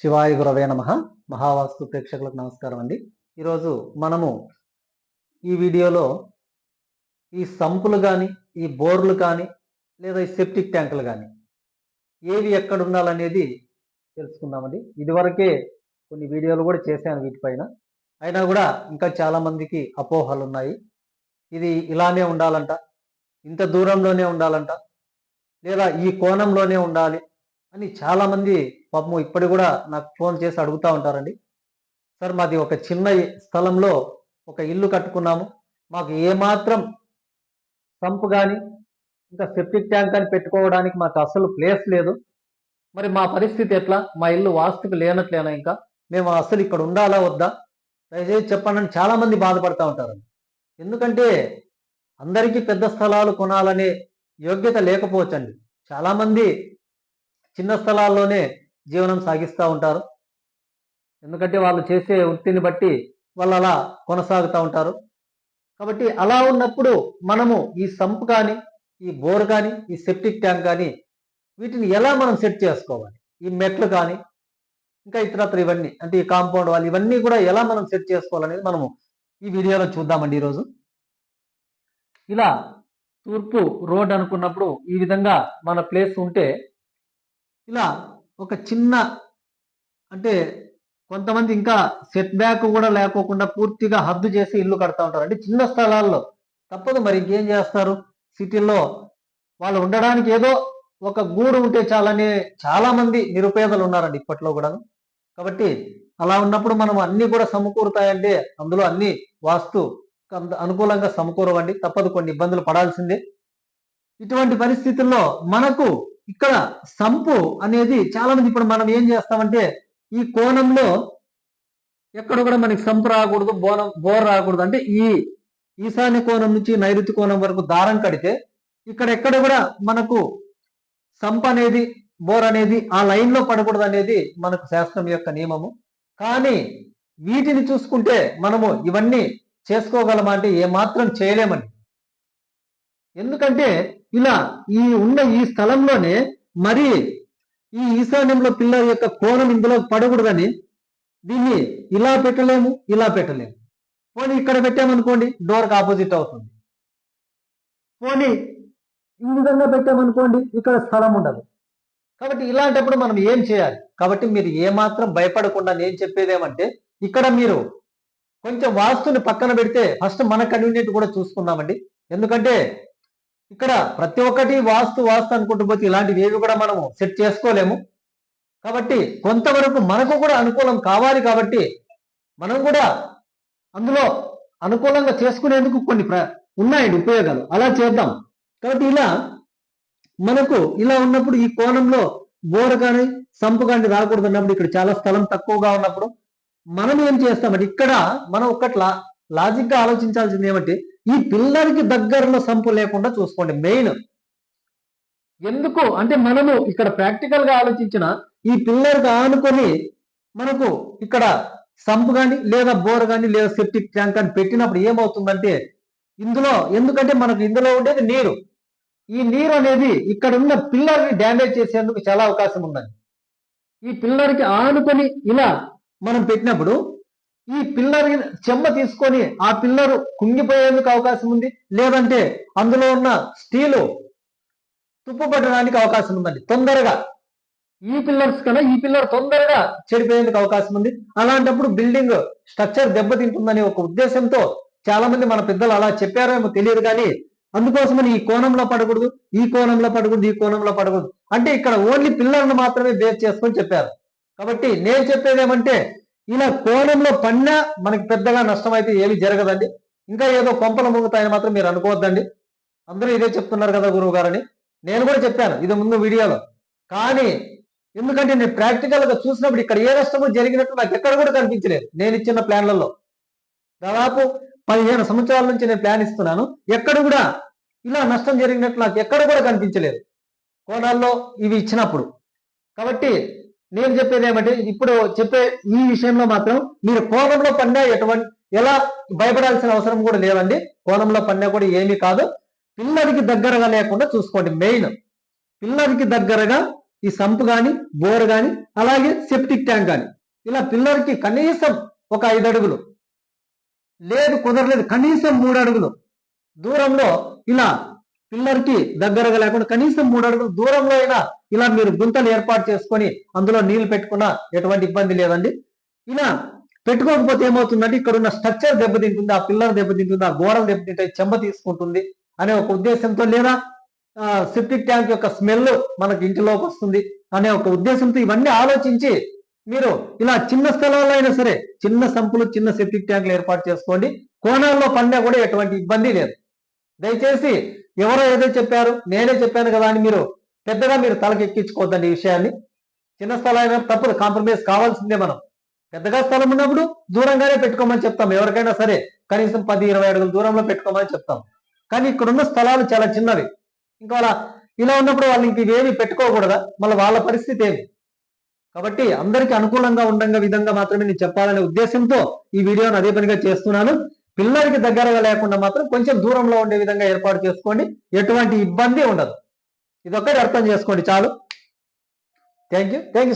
శివాయ గురవే నమ. మహావాస్తు ప్రేక్షకులకు నమస్కారం అండి. ఈరోజు మనము ఈ వీడియోలో ఈ సంపులు కానీ ఈ బోర్లు కానీ లేదా ఈ సెప్టిక్ ట్యాంకులు కానీ ఏవి ఎక్కడ ఉండాలనేది తెలుసుకుందామండి. ఇదివరకే కొన్ని వీడియోలు కూడా చేశాను వీటిపైన. అయినా కూడా ఇంకా చాలామందికి అపోహలు ఉన్నాయి. ఇది ఇలానే ఉండాలంట ఇంత దూరంలోనే ఉండాలంట లేదా ఈ కోణంలోనే ఉండాలి అని చాలామంది పాపము ఇప్పటి కూడా నాకు ఫోన్ చేసి అడుగుతూ ఉంటారండి. సార్ మాది ఒక చిన్న స్థలంలో ఒక ఇల్లు కట్టుకున్నాము. మాకు ఏమాత్రం సంపు కానీ ఇంకా సెప్టిక్ ట్యాంక్ కానీ పెట్టుకోవడానికి మాకు అసలు ప్లేస్ లేదు. మరి మా పరిస్థితి ఎట్లా? మా ఇల్లు వాస్తుకు లేనట్లేనా ఇంకా? మేము అసలు ఇక్కడ ఉండాలా వద్దా? దయచేసి చెప్పండి చాలామంది చాలా మంది బాధపడతా ఉంటారండి ఎందుకంటే అందరికీ పెద్ద స్థలాలు కొనాలనే యోగ్యత లేకపోవచ్చండి. చాలామంది చిన్న స్థలాల్లోనే జీవనం సాగిస్తూ ఉంటారు. ఎందుకంటే వాళ్ళు చేసే వృత్తిని బట్టి వాళ్ళు అలా కొనసాగుతూ ఉంటారు. కాబట్టి అలా ఉన్నప్పుడు మనము ఈ సంప్ కానీ ఈ బోర్ కానీ ఈ సెప్టిక్ ట్యాంక్ కానీ వీటిని ఎలా మనం సెట్ చేసుకోవాలి? ఈ మెట్లు కానీ ఇంకా ఇతరత్ర ఇవన్నీ అంటే ఈ కాంపౌండ్ వాళ్ళు ఇవన్నీ కూడా ఎలా మనం సెట్ చేసుకోవాలనేది మనము ఈ వీడియోలో చూద్దామండి ఈరోజు. ఇలా తూర్పు రోడ్ అనుకున్నప్పుడు ఈ విధంగా మన ప్లేస్ ఉంటే ఇలా ఒక చిన్న అంటే కొంతమంది ఇంకా సెట్ బ్యాక్ కూడా లేకోకుండా పూర్తిగా హద్దు చేసి ఇల్లు కడతా ఉంటారు. అంటే చిన్న స్థలాల్లో తప్పదు మరి ఇంకేం చేస్తారు? సిటీల్లో వాళ్ళు ఉండడానికి ఏదో ఒక గూడు ఉంటే చాలని చాలా మంది నిరుపేదలు ఉన్నారండి ఇప్పట్లో కూడా కాబట్టి అలా ఉన్నప్పుడు మనం అన్ని కూడా సమకూరుతాయంటే అందులో అన్ని వాస్తు అనుకూలంగా సమకూరవండి. తప్పదు కొన్ని ఇబ్బందులు పడాల్సిందే. ఇటువంటి పరిస్థితుల్లో మనకు ఇక్కడ సంపు అనేది చాలా మంది ఇప్పుడు మనం ఏం చేస్తామంటే ఈ కోణంలో ఎక్కడ కూడా మనకి సంపు రాకూడదు బోనం బోర్ రాకూడదు. అంటే ఈ ఈశాన్య కోణం నుంచి నైరుతి కోణం వరకు దారం కడితే ఇక్కడ ఎక్కడ కూడా మనకు సంప అనేది బోర్ అనేది ఆ లైన్లో పడకూడదు అనేది మనకు శాస్త్రం యొక్క నియమము. కానీ వీటిని చూసుకుంటే మనము ఇవన్నీ చేసుకోగలమా అంటే ఏమాత్రం చేయలేమని ఎందుకంటే ఇలా ఈ ఉన్న ఈ స్థలంలోనే మరి ఈ ఈశాన్యంలో పిల్లల యొక్క కోణం ఇందులో పడకూడదని దీన్ని ఇలా పెట్టలేము ఇలా పెట్టలేము. పోనీ ఇక్కడ పెట్టామనుకోండి డోర్కి ఆపోజిట్ అవుతుంది. పోనీ ఈ విధంగా పెట్టామనుకోండి ఇక్కడ స్థలం ఉండదు. కాబట్టి ఇలాంటప్పుడు మనం ఏం చేయాలి? కాబట్టి మీరు ఏమాత్రం భయపడకుండా నేను చెప్పేది ఏమంటే ఇక్కడ మీరు కొంచెం వాస్తుని పక్కన పెడితే ఫస్ట్ మన కన్వీనియంట్ కూడా చూసుకుందామండి. ఎందుకంటే ఇక్కడ ప్రతి ఒక్కటి వాస్తు వాస్తు అనుకుంటూ పోతే ఇలాంటివి ఏవి కూడా మనము సెట్ చేసుకోలేము. కాబట్టి కొంతవరకు మనకు కూడా అనుకూలం కావాలి కాబట్టి మనం కూడా అందులో అనుకూలంగా చేసుకునేందుకు కొన్ని ఉన్నాయండి ఉపయోగాలు. అలా చేద్దాం. కాబట్టి ఇలా మనకు ఇలా ఉన్నప్పుడు ఈ కోణంలో బోర్ కానీ సంపు కానీ రాకూడదు అన్నప్పుడు ఇక్కడ చాలా స్థలం తక్కువగా ఉన్నప్పుడు మనం ఏం చేస్తామంటే ఇక్కడ మనం ఒక్కట్లా లాజిక్గా ఆలోచించాల్సింది ఏమంటే ఈ పిల్లర్కి దగ్గరలో సంపు లేకుండా చూసుకోండి మెయిన్. ఎందుకు? అంటే మనము ఇక్కడ ప్రాక్టికల్గా ఆలోచించిన ఈ పిల్లర్కి ఆనుకొని మనకు ఇక్కడ సంపు కానీ లేదా బోర్ కానీ లేదా సెప్టిక్ ట్యాంక్ అని పెట్టినప్పుడు ఏమవుతుందంటే ఇందులో ఎందుకంటే మనకు ఇందులో ఉండేది నీరు. ఈ నీరు అనేది ఇక్కడ ఉన్న పిల్లర్ని డ్యామేజ్ చేసేందుకు చాలా అవకాశం ఉందండి ఈ పిల్లర్కి ఆనుకొని ఇలా మనం పెట్టినప్పుడు ఈ పిల్లర్ చెమ్మ తీసుకొని ఆ పిల్లర్ కుంగిపోయేందుకు అవకాశం ఉంది. లేదంటే అందులో ఉన్న స్టీలు తుప్పు పట్టడానికి అవకాశం ఉందండి. తొందరగా. ఈ పిల్లర్స్ కన్నా ఈ పిల్లర్ తొందరగా చెడిపోయేందుకు అవకాశం ఉంది. అలాంటప్పుడు బిల్డింగ్ స్ట్రక్చర్ దెబ్బతింటుందనే ఒక ఉద్దేశంతో చాలా మంది మన పెద్దలు అలా చెప్పారేమో తెలియదు కానీ అందుకోసమని ఈ కోణంలో పడకూడదు ఈ కోణంలో పడకూడదు ఈ కోణంలో పడకూడదు. అంటే ఇక్కడ ఓన్లీ పిల్లర్ను మాత్రమే బేస్ చేసుకొని చెప్పారు. కాబట్టి నేను చెప్పేది ఏమంటే ఇలా కోణంలో పడినా మనకి పెద్దగా నష్టం అయితే ఏమి జరగదండి. ఇంకా ఏదో కొంపలు ముంగుతాయని మాత్రం మీరు అనుకోవద్దండి. అందరూ ఇదే చెప్తున్నారు కదా గురువు గారని. నేను కూడా చెప్పాను ఇది ముందు వీడియోలో. కానీ ఎందుకంటే నేను ప్రాక్టికల్గా చూసినప్పుడు ఇక్కడ ఏ నష్టము జరిగినట్టు నాకు ఎక్కడ కూడా కనిపించలేదు. నేను ఇచ్చిన ప్లాన్లలో. దాదాపు పదిహేను సంవత్సరాల నుంచి నేను ప్లాన్ ఇస్తున్నాను. ఎక్కడ కూడా ఇలా నష్టం జరిగినట్టు నాకు ఎక్కడ కూడా కనిపించలేదు. కోణాల్లో ఇవి ఇచ్చినప్పుడు. కాబట్టి నేను చెప్పేది ఏమంటే ఇప్పుడు చెప్పే ఈ విషయంలో మాత్రం మీరు కోణంలో పడినా ఎటువంటి ఎలా భయపడాల్సిన అవసరం కూడా లేదండి. కోణంలో పడినా కూడా ఏమీ కాదు. పిల్లడికి దగ్గరగా లేకుండా చూసుకోండి మెయిన్. పిల్లడికి దగ్గరగా ఈ సంపు కానీ బోర్ కానీ అలాగే సెప్టిక్ ట్యాంక్ కానీ ఇలా పిల్లర్కి కనీసం ఒక ఐదు అడుగులు. లేదు కుదరలేదు కనీసం మూడు అడుగులు. దూరంలో ఇలా పిల్లర్కి దగ్గరగా లేకుండా కనీసం మూడు అడుగులు దూరంలో అయినా ఇలా మీరు గుంతలు ఏర్పాటు చేసుకొని అందులో నీళ్ళు పెట్టుకున్నా ఎటువంటి ఇబ్బంది లేదండి. ఇలా పెట్టుకోకపోతే ఏమవుతుందంటే ఇక్కడ ఉన్న స్ట్రక్చర్ దెబ్బతింటుంది ఆ పిల్లర్ దెబ్బతింటుంది ఆ గోడలు దెబ్బతింటాయి చెంబ తీసుకుంటుంది అనే ఒక ఉద్దేశంతో లేదా సెప్టిక్ ట్యాంక్ యొక్క స్మెల్ మనకి ఇంటిలోకి వస్తుంది అనే ఒక ఉద్దేశంతో ఇవన్నీ ఆలోచించి మీరు ఇలా చిన్న స్థలంలో అయినా సరే చిన్న సంపులు చిన్న సెప్టిక్ ట్యాంకులు ఏర్పాటు చేసుకోండి. కోణాల్లో పండే కూడా ఎటువంటి ఇబ్బంది లేదు. దయచేసి ఎవరో ఏదో చెప్పారు నేనే చెప్పాను కదా అని మీరు పెద్దగా మీరు తలకెక్కించుకోవద్దండి ఈ విషయాన్ని. చిన్న స్థలం తప్పదు కాంప్రమైజ్ కావాల్సిందే మనం. పెద్దగా స్థలం ఉన్నప్పుడు దూరంగానే పెట్టుకోమని చెప్తాం. ఎవరికైనా సరే కనీసం పది ఇరవై అడుగుల దూరంలో పెట్టుకోమని చెప్తాం. కానీ ఇక్కడున్న స్థలాలు చాలా చిన్నవి. ఇంకా ఇలా ఉన్నప్పుడు వాళ్ళు ఇంక ఇవేమి పెట్టుకోకూడదా? మళ్ళీ వాళ్ళ పరిస్థితి ఏమి? కాబట్టి అందరికీ అనుకూలంగా ఉండంగా విధంగా మాత్రమే నేను చెప్పాలనే ఉద్దేశంతో ఈ వీడియోను అదే పనిగా చేస్తున్నాను. పిల్లలకి దగ్గరగా లేకుండా మాత్రం కొంచెం దూరంలో ఉండే విధంగా ఏర్పాటు చేసుకోండి. ఎటువంటి ఇబ్బంది ఉండదు. ఇదొక్కటి అర్థం చేసుకోండి చాలు. Thank you thank you